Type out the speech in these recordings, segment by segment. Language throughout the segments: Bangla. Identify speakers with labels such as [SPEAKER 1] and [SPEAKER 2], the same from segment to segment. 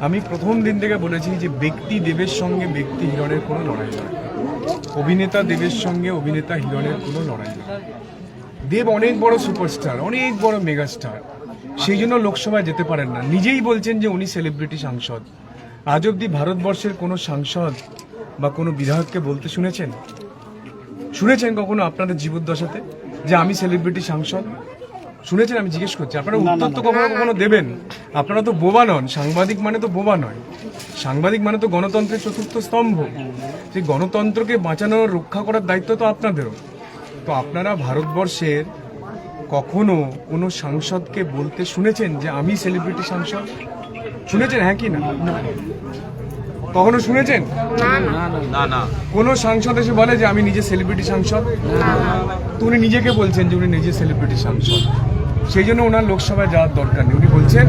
[SPEAKER 1] আমি প্রথম দিন থেকে বলেছি যে ব্যক্তি দেবের সঙ্গে ব্যক্তি হিরণের কোনো লড়াই নয়। অভিনেতা দেবের সঙ্গে অভিনেতা হিরণের কোনো লড়াই নয়। দেব অনেক বড় সুপারস্টার, অনেক বড় মেগাস্টার। সেই জন্য লোকসভায় যেতে পারেন না। নিজেই বলছেন যে উনি সেলিব্রিটি সাংসদ। আজ অবধি ভারতবর্ষের কোনো সাংসদ বা কোনো বিধায়ককে বলতে শুনেছেন? শুনেছেন কখনো আপনাদের জীবদ্দশাতে যে আমি সেলিব্রিটি সাংসদ? শুনেছেন আমি জিজ্ঞেস করছি। আপনারা উত্তর তো কখনো কখনো দেবেন। আপনারা তো বোবা নন সাংবাদিক মানে তো বোবা নয়। সাংবাদিক মানে তো গণতন্ত্রের চতুর্থ স্তম্ভ। সেই গণতন্ত্রকে বাঁচানোর রক্ষা করার দায়িত্ব তো আপনাদেরও। তো আপনারা ভারতবর্ষের কখনো কোনো সাংসদকে বলতে শুনেছেন যে আমি সেলিব্রিটি সাংসদ শুনেছেন হ্যাঁ কি না? কখনো শুনেছেন?
[SPEAKER 2] না না।
[SPEAKER 1] কোনো সাংসদ এসে বলে যে আমি নিজে সেলিব্রিটি সাংসদ? উনি নিজেকে বলছেন যে উনি নিজে সেলিব্রিটি সাংসদ। সেই জন্য ওনার লোকসভায় যাওয়ার দরকার নেই। উনি বলছেন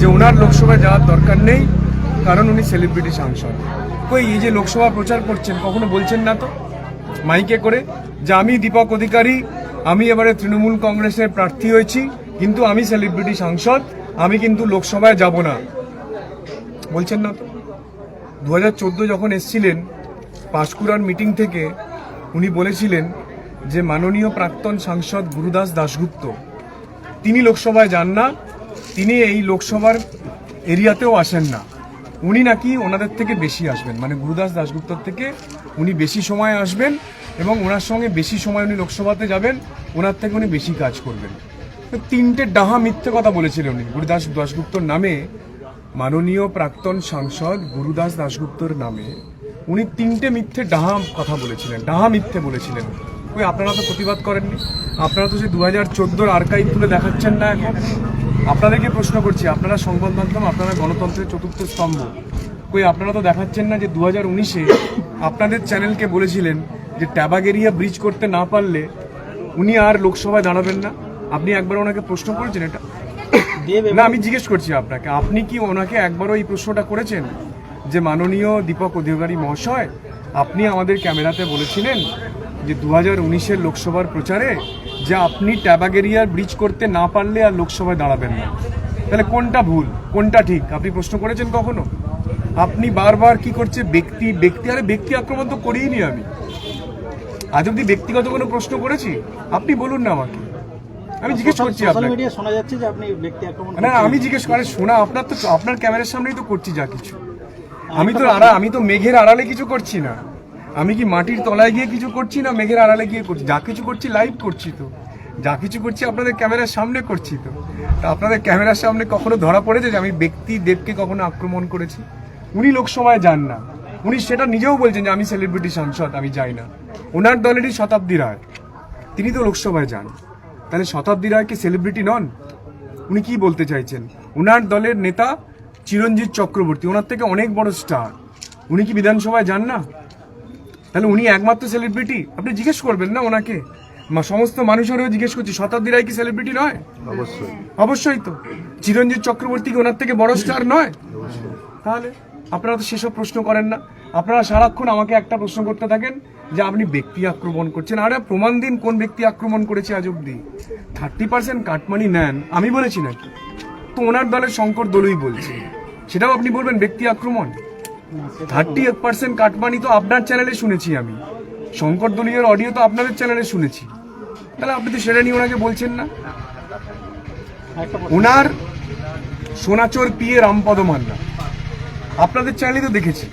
[SPEAKER 1] যে ওনার লোকসভায় যাওয়ার দরকার নেই কারণ উনি সেলিব্রিটি সাংসদ। কই এই যে লোকসভা প্রচার করছেন কখনো বলছেন না তো? মাইকে করে যে আমি দীপক অধিকারী আমি এবারে তৃণমূল কংগ্রেসের প্রার্থী হয়েছি কিন্তু আমি সেলিব্রিটি সাংসদ আমি কিন্তু লোকসভায় যাব না। বলছেন না তো? দু হাজার চোদ্দ যখন এসছিলেন পাঁশকুড়ার মিটিং থেকে, উনি বলেছিলেন যে মাননীয় প্রাক্তন সাংসদ গুরুদাস দাশগুপ্ত, তিনি লোকসভায় যান না, তিনি এই লোকসভার এরিয়াতেও আসেন না। উনি নাকি ওনাদের থেকে বেশি আসবেন মানে গুরুদাস দাশগুপ্তর থেকে উনি বেশি সময় আসবেন এবং ওনার সঙ্গে বেশি সময় উনি লোকসভাতে যাবেন, ওনার থেকে উনি বেশি কাজ করবেন। তিনটে ডাহা মিথ্যে কথা বলেছিলেন উনি, গুরুদাস দাশগুপ্তর নামে মাননীয় প্রাক্তন সাংসদ গুরুদাস দাশগুপ্তর নামে উনি তিনটে মিথ্যে ডাহা কথা বলেছিলেন, ডাহা মিথ্যে বলেছিলেন। ওই আপনারা তো প্রতিবাদ করেননি? আপনারা তো সেই দু হাজার চোদ্দোর আর্কাইভ তুলে দেখাচ্ছেন না এখন। আপনাদেরকে প্রশ্ন করছি, আপনারা সংবাদ মাধ্যম, আপনারা গণতন্ত্রের চতুর্থ স্তম্ভ। কই, আপনারা তো দেখাচ্ছেন না যে দু হাজার উনিশে আপনাদের চ্যানেলকে বলেছিলেন যে ট্যাবাগেরিয়া ব্রিজ করতে না পারলে উনি আর লোকসভায় দাঁড়াবেন না? আপনি একবার ওনাকে প্রশ্ন করেছেন এটা? না, আমি জিজ্ঞেস করছি আপনাকে, আপনি কি ওনাকে একবারও এই প্রশ্নটা করেছেন যে মাননীয় দীপক অধিকারী মহাশয়, আপনি আমাদের ক্যামেরাতে বলেছিলেন যে দু হাজার উনিশের লোকসভার প্রচারে যে আপনি ট্যাবাগেরিয়ার ব্রিজ করতে না পারলে আর লোকসভায় দাঁড়াবেন না। তাহলে কোনটা ভুল? কোনটা ঠিক? আপনি প্রশ্ন করেছেন কখনো? আপনি বারবার কি করছে? ব্যক্তি ব্যক্তি, আরে ব্যক্তি আক্রমণ তো করিনি আমি। আজ অব্দি ব্যক্তিগত কোনো প্রশ্ন করেছি? আপনি বলুন না আমাকে। আমি জিজ্ঞেস করছি
[SPEAKER 2] সোশ্যাল
[SPEAKER 1] আপনাকে।
[SPEAKER 2] শোনা যাচ্ছে যে আপনি ব্যক্তি আক্রমণ
[SPEAKER 1] না আমি জিজ্ঞেস করে শোনা আপনার তো আপনার ক্যামেরার সামনেই তো করছি যা কিছু। আমি তো আড়া আমি তো মেঘের আড়ালে কিছু করছি না। আমি কি মাটির তলায় গিয়ে কিছু করছি না মেঘের আড়ালে গিয়ে করছি? যা কিছু করছি লাইভ করছি তো। যা কিছু করছি আপনাদের ক্যামেরার সামনে করছি তো। তা আপনাদের ক্যামেরার সামনে কখনো ধরা পড়েছে যে আমি ব্যক্তি দেবকে কখনো আক্রমণ করেছি? উনি লোকসভায় যান না। উনি সেটা নিজেও বলছেন যে আমি সেলিব্রিটি সাংসদ আমি যাই না। ওনার দলেরই শতাব্দী রায়। তিনি তো লোকসভায় যান। তাহলে শতাব্দী রায় কি সেলিব্রিটি নন? উনি কি বলতে চাইছেন? ওনার দলের নেতা চিরঞ্জিত চক্রবর্তী ওনার থেকে অনেক বড় স্টার উনি কি বিধানসভায় যান না? তাহলে উনি একমাত্র সেলিব্রিটি আপনি জিজ্ঞেস করবেন না ওনাকে? মা- সমস্ত মানুষেরও জিজ্ঞেস করছি শতাব্দী রায় কি সেলিব্রিটি নয়?
[SPEAKER 3] অবশ্যই।
[SPEAKER 1] অবশ্যই তো। চিরঞ্জিত চক্রবর্তী কি ওনার থেকে বড় স্টার নয়? তাহলে আপনারা তো সেসব প্রশ্ন করেন না। আপনারা সারাক্ষণ আমাকে একটা প্রশ্ন করতে থাকেন যে আপনি ব্যক্তি আক্রমণ করছেন। আরে, প্রমাণ দিন কোন ব্যক্তি আক্রমণ করেছে আজ অব্দি থার্টি পার্সেন্ট কাটমানি নেন, আমি বলেছি নাকি? তো ওনার দলের শঙ্কর দলুই বলছে। সেটাও আপনি বলবেন, ব্যক্তি আক্রমণ? থার্টি পার্সেন্ট কাটমানি তো আপনার চ্যানেলে শুনেছি আমি। শঙ্কর দলীয় অডিও তো আপনাদের চ্যানেলে শুনেছি। তাহলে আপনি তো সেটা নিয়ে ওনাকে বলছেন না। ওনার সোনাচোর পিয়ে রামপদ মান্না। আপনাদের চ্যানেলে তো দেখেছি।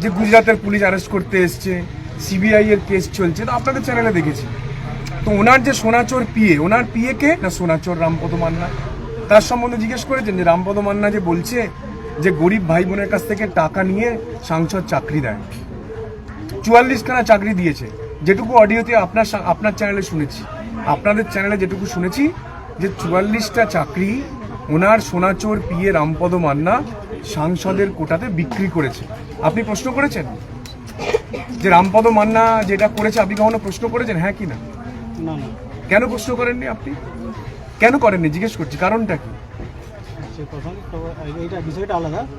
[SPEAKER 1] যে গুজরাটের পুলিশ অ্যারেস্ট করতে এসছে। সিবিআই এর কেস চলছে, তো আপনাদের চ্যানেলে দেখেছি। তো ওনার যে সোনাচোর পিয়ে ওনার পিয়ে কে না সোনাচোর রামপদ মান্না? তার সম্বন্ধে জিজ্ঞেস করেছেন যে রামপদ মান্না যে বলছে যে গরিব ভাই বোনের কাছ থেকে টাকা নিয়ে সাংসদ চাকরি দেয়। চুয়াল্লিশখানা চাকরি দিয়েছে। যেটুকু অডিওতে আপনার আপনার চ্যানেলে শুনেছি। আপনাদের চ্যানেলে যেটুকু শুনেছি যে চুয়াল্লিশটা চাকরি ওনার সোনাচোর পিয়ে রামপদ মান্না সাংসদের কোটাতে বিক্রি করেছে। আপনি প্রশ্ন করেছেন? যে রামপদ মান্না যেটা করেছে আপনি কখনো প্রশ্ন করেছেন হ্যাঁ কি না? কেন প্রশ্ন করেননি আপনি? কেন করেননি? জিজ্ঞেস করছি কারণটা কি?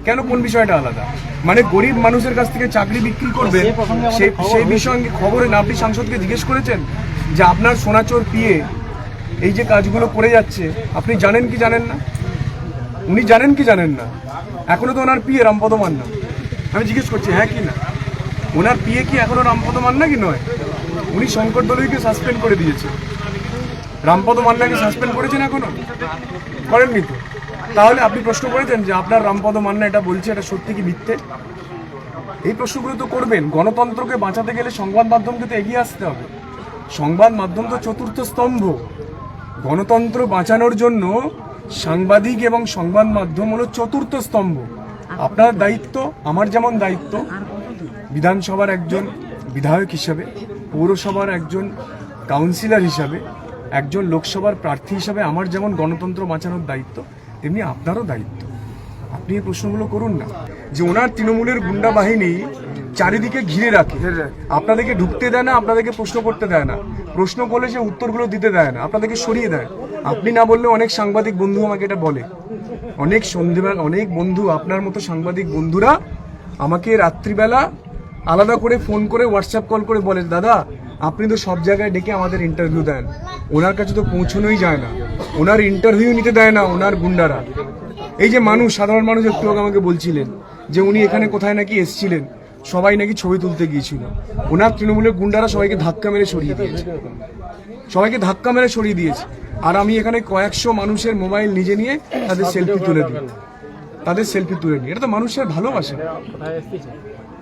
[SPEAKER 1] কেন কোন বিষয়টা আলাদা? মানে গরিব মানুষের কাছ থেকে চাকরি বিক্রি করবে
[SPEAKER 2] সেই।
[SPEAKER 1] বিষয়ে খবরে না আপনি সাংসদকে জিজ্ঞেস করেছেন যে আপনার সোনাচোর পিয়ে এই যে কাজগুলো করে যাচ্ছে আপনি জানেন কি জানেন না? উনি জানেন কি জানেন না? এখনও তো ওনার পিয়ে রামপদ মান্না। আমি জিজ্ঞেস করছি হ্যাঁ কি না? ওনার পিয়ে কি এখনও রামপদ মান্না কি নয়? উনি শঙ্কর দলুইকে সাসপেন্ড করে দিয়েছে। রামপদ মান্নাকে সাসপেন্ড করেছেন এখনও? করেননি তো। তাহলে আপনি প্রশ্ন করেছেন যে আপনার রামপদ মান্না এটা বলছে, এটা সত্যি কি মিথ্যে? এই প্রশ্নগুলো তো করবেন। গণতন্ত্রকে বাঁচাতে গেলে সংবাদ মাধ্যমকে তো এগিয়ে আসতে হবে। সংবাদ মাধ্যম তো চতুর্থ স্তম্ভ। গণতন্ত্র বাঁচানোর জন্য সাংবাদিক এবং সংবাদ মাধ্যম হলো চতুর্থ স্তম্ভ। আপনার দায়িত্ব, আমার যেমন দায়িত্ব বিধানসভার একজন বিধায়ক হিসাবে পৌরসভার একজন কাউন্সিলর হিসাবে একজন লোকসভার প্রার্থী হিসাবে আমার যেমন গণতন্ত্র বাঁচানোর দায়িত্ব তেমনি আপনারও দায়িত্ব। আপনি এই প্রশ্নগুলো করুন না। যে ওনার তৃণমূলের গুন্ডা বাহিনী চারিদিকে ঘিরে রাখে। আপনাদেরকে ঢুকতে দেয় না আপনাদেরকে প্রশ্ন করতে দেয় না। প্রশ্ন করলে সে উত্তরগুলো দিতে দেয় না আপনাদেরকে সরিয়ে দেয়। আপনি না বললে অনেক সাংবাদিক বন্ধু আমাকে এটা বলে। অনেক সন্ধ্যেবেলা অনেক বন্ধু আপনার মতো সাংবাদিক বন্ধুরা আমাকে রাত্রিবেলা আলাদা করে ফোন করে হোয়াটসঅ্যাপ কল করে বলে দাদা, আপনি তো সব জায়গায় ডেকে আমাদের ইন্টারভিউ দেন। ওনার কাছে তো পৌঁছানোই যায় না। ওনার ইন্টারভিউ নিতে দেয় না, ওনার গুন্ডারা। এই যে মানুষ, সাধারণ মানুষ একটু আমাকে বলছিলেন যে উনি এখানে কোথায় নাকি এসছিলেন, সবাই নাকি ছবি তুলতে গিয়েছিল। ওনার তৃণমূলের গুন্ডারা সবাইকে ধাক্কা মেরে সরিয়ে দিয়েছে। সবাইকে ধাক্কা মেরে সরিয়ে দিয়েছে। আর আমি এখানে কয়েকশো মানুষের মোবাইল নিজে নিয়ে তাদের সেলফি তুলে দিই। তাদের সেলফি তুলে নিই। এটা তো মানুষের ভালোবাসা।